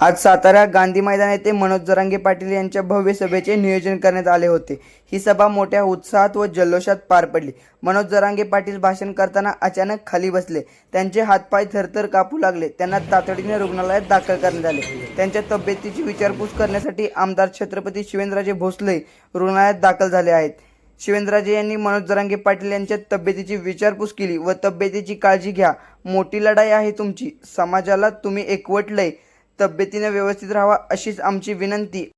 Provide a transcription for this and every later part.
आज सातारा गांधी मैदान येथे मनोज जरांगे पाटील यांच्या भव्य सभेचे नियोजन करण्यात आले होते. ही सभा मोठ्या उत्साहात व जल्लोषात पार पडली. मनोज जरांगे पाटील भाषण करताना अचानक खाली बसले. त्यांचे हातपाय थरथर कापू लागले. त्यांना तातडीने रुग्णालयात दाखल करण्यात आले. त्यांच्या तब्येतीची विचारपूस करण्यासाठी आमदार छत्रपती शिवेंद्रराजे भोसले रुग्णालयात दाखल झाले आहेत. शिवेंद्रराजे यांनी मनोज जरांगे पाटील यांच्या तब्येतीची विचारपूस केली व तब्येतीची काळजी घ्या. मोठी लढाई आहे तुमची. समाजाला तुम्ही एकवटलंय. तब्येतीने व्यवस्थित राहावा अशीच आमची विनंती.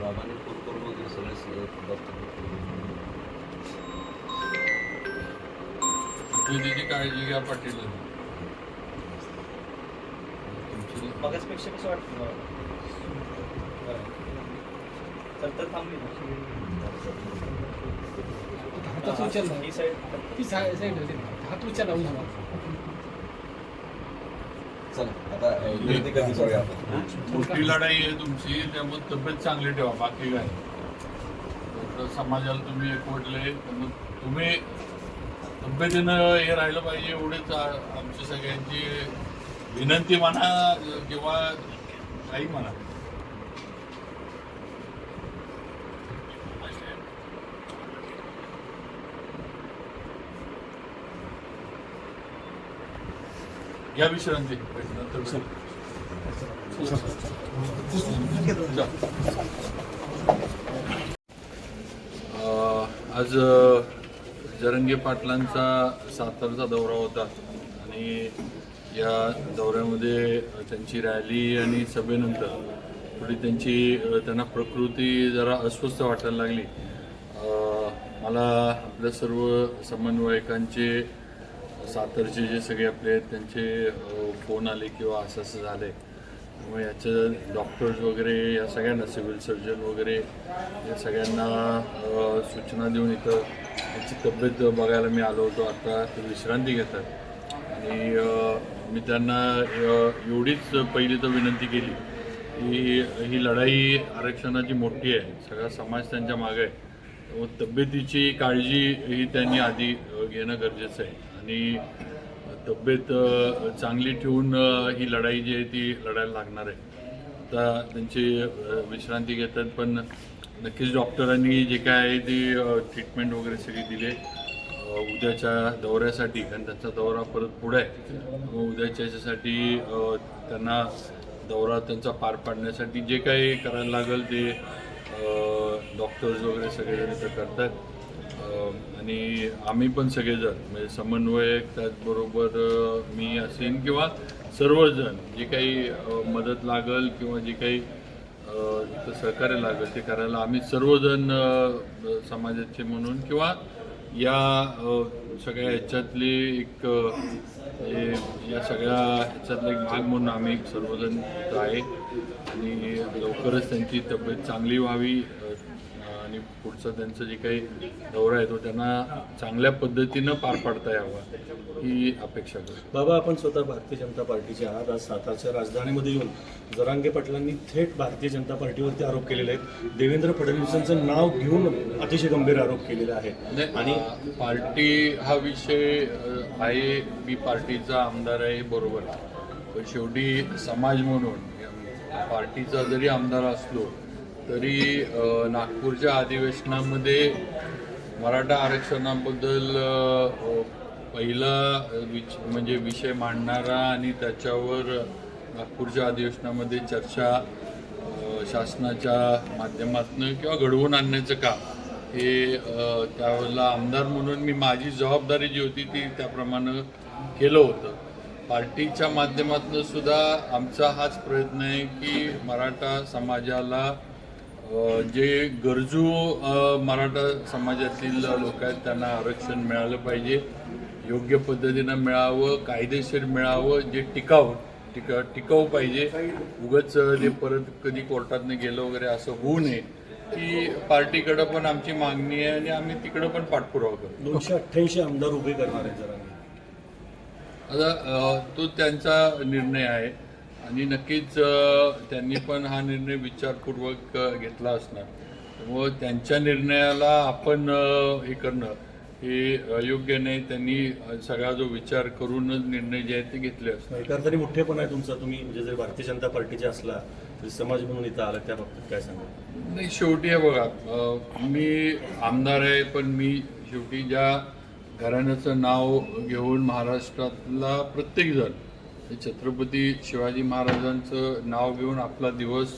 बाबाने फोन करून वगैरे सगळे काळजी घ्या पाटील. मगाचपेक्षा कसं वाटतं. तर तर थांबली ना. उचलला ही साईड ती साईड साईड होती हात उचलला उन्हाला चला आता अं, विनंती कधी करूया आपण मोठी लढाई आहे तुमची त्यामुळे तब्येत चांगली ठेवा बाकी काय? समाजाला तुम्ही एकवटले तुम्ही तब्येतीनं हे राहिलं पाहिजे एवढेच आमची सगळ्यांची विनंती म्हणा किंवा काही म्हणा. या विश्रांती नंतर आज जरंगे पाटलांचा सातारचा दौरा होता आणि या दौऱ्यामध्ये त्यांची रॅली आणि सभेनंतर थोडी त्यांची त्यांना प्रकृती जरा अस्वस्थ वाटायला लागली मला आपल्या सर्व समन्वयकांचे सातारचे जे सगळे आपले आहेत त्यांचे फोन आले किंवा असं असं झालं आहे त्यामुळे याचं डॉक्टर्स वगैरे या सगळ्यांना सिव्हिल सर्जन वगैरे या सगळ्यांना सूचना देऊन इथं त्यांची तब्येत बघायला मी आलो होतो. आता ते विश्रांती घेतात. आणि मी त्यांना एवढीच पहिली तर विनंती केली की ही लढाई आरक्षणाची मोठी आहे. सगळा समाज त्यांच्या मागे आहे. तब्येतीची काळजी ही त्यांनी आधी घेणं गरजेचं आहे. आणि तब्येत चांगली ठेवून ही लढाई जी आहे ती लढायला लागणार आहे. आता त्यांची विश्रांती घेतात पण नक्कीच डॉक्टरांनी जे काय आहे ती ट्रीटमेंट वगैरे सगळी दिली उद्याच्या दौऱ्यासाठी कारण त्यांचा दौरा परत पुढे आहे. मग उद्याच्या याच्यासाठी त्यांना दौरा त्यांचा पार पाडण्यासाठी जे काही करायला लागेल ते डॉक्टर्स वगैरे सगळेजण इथं करतात. आणि आम्ही पण सगळेजण म्हणजे समन्वयक त्याचबरोबर मी असेन किंवा सर्वजण जे काही मदत लागल किंवा जे काही सहकार्य लागेल ते करायला आम्ही सर्वजण समाजाचे म्हणून किंवा या सगळ्या ह्याच्यातली एक हे- या सगळ्या ह्याच्यातला एक भाग म्हणून आम्ही सर्वजण आहे. आणि लवकरच त्यांची तब्येत चांगली व्हावी आणि पुढचा त्यांचं जे काही दौरा आहे तो त्यांना चांगल्या पद्धतीनं पार पाडता यावा ही अपेक्षा करतो. बाबा आपण स्वतः भारतीय जनता पार्टीचे आहात. आज सातारच्या राजधानीमध्ये येऊन जरांगे पाटलांनी थेट भारतीय जनता पार्टीवरती आरोप केलेले आहेत. देवेंद्र फडणवीसांचं नाव घेऊन अतिशय गंभीर आरोप केलेले आहेत आणि पार्टी हा विषय आहे मी पार्टीचा आमदार आहे बरोबर. पण शेवटी समाज म्हणून पार्टीचा जरी आमदार असलो तरी नागपूरच्या अधिवेशनामध्ये मराठा आरक्षणाबद्दल पहिला विच म्हणजे विषय मांडणारा आणि त्याच्यावर नागपूरच्या अधिवेशनामध्ये चर्चा शासनाच्या माध्यमातून किंवा घडवून आणण्याचं काम हे त्यावेळेला आमदार म्हणून मी माझी जबाबदारी जी होती ती त्याप्रमाणे केलं होतं. पार्टीच्या माध्यमातून सुद्धा आमचा हाच प्रयत्न आहे की मराठा समाजाला जे गरजू मराठा समाजातील लोक आहेत त्यांना आरक्षण मिळालं पाहिजे. योग्य पद्धतीनं मिळावं कायदेशीर मिळावं जे टिकाव टिका टिकाऊ पाहिजे. उगच ते परत कधी कोर्टातनं गेलं वगैरे असं होऊ नये. की पार्टीकडं पण आमची मागणी आहे आणि आम्ही तिकडं पण पाठपुरावा करतो. दोनशे अठ्ठ्याऐंशी आमदार उभे करणार आहेत जरांगे आता तो त्यांचा निर्णय आहे. आणि नक्कीच त्यांनी पण हा निर्णय विचारपूर्वक घेतला असणार. त्यामुळं त्यांच्या निर्णयाला आपण हे करणं हे अ, योग्य नाही. त्यांनी सगळा जो विचार करूनच निर्णय जे आहेत ते घेतले असणार. एका अर्थाने मोठेपण आहे तुमचा. तुम्ही म्हणजे जर भारतीय जनता पार्टीचे असला तरी समाज म्हणून इथं आला त्या बाबतीत काय सांगा नाही शेवटी आहे बघा मी आमदार आहे पण मी शेवटी ज्या घराण्याचं नाव घेऊन महाराष्ट्रातला प्रत्येकजण छत्रपती शिवाजी महाराजांचं नाव घेऊन आपला दिवस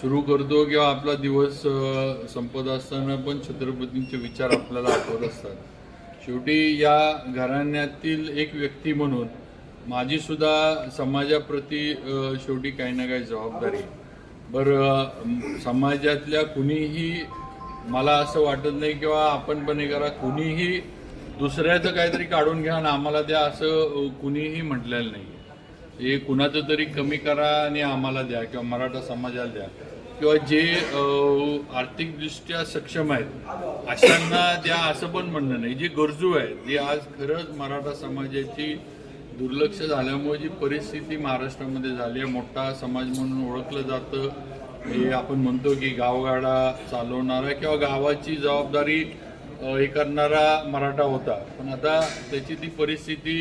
सुरू करतो किंवा आपला दिवस संपत असताना पण छत्रपतींचे विचार आपल्याला आठवत असतात. शेवटी या घराण्यातील एक व्यक्ती म्हणून माझीसुद्धा समाजाप्रती शेवटी काही ना काही जबाबदारी बरं समाजातल्या कुणीही मला असं वाटत नाही किंवा आपण पण हे करा कुणीही दुसऱ्याचं काहीतरी काढून घ्या आणि आम्हाला द्या असं कुणीही म्हटलेलं नाही. हे कुणाचं तरी कमी करा आणि आम्हाला द्या किंवा मराठा समाजाला द्या. किंवा जे आर्थिकदृष्ट्या सक्षम आहेत अशांना द्या असं पण म्हणणं नाही. जे गरजू आहेत जे आज खरंच मराठा समाजाची दुर्लक्ष झाल्यामुळे जी परिस्थिती महाराष्ट्रामध्ये झाली आहे मोठा समाज म्हणून ओळखलं जातं. हे आपण म्हणतो की गावगाडा चालवणारा किंवा गावाची जबाबदारी हे करणारा मराठा होता. पण आता त्याची ती परिस्थिती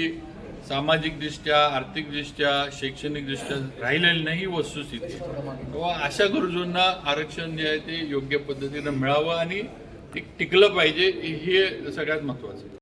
सामाजिकदृष्ट्या आर्थिकदृष्ट्या शैक्षणिकदृष्ट्या राहिलेली नाही वस्तुस्थिती. तेव्हा अशा गरजूंना आरक्षण जे आहे ते योग्य पद्धतीनं मिळावं आणि ते टिकलं पाहिजे हे सगळ्यात महत्त्वाचं आहे.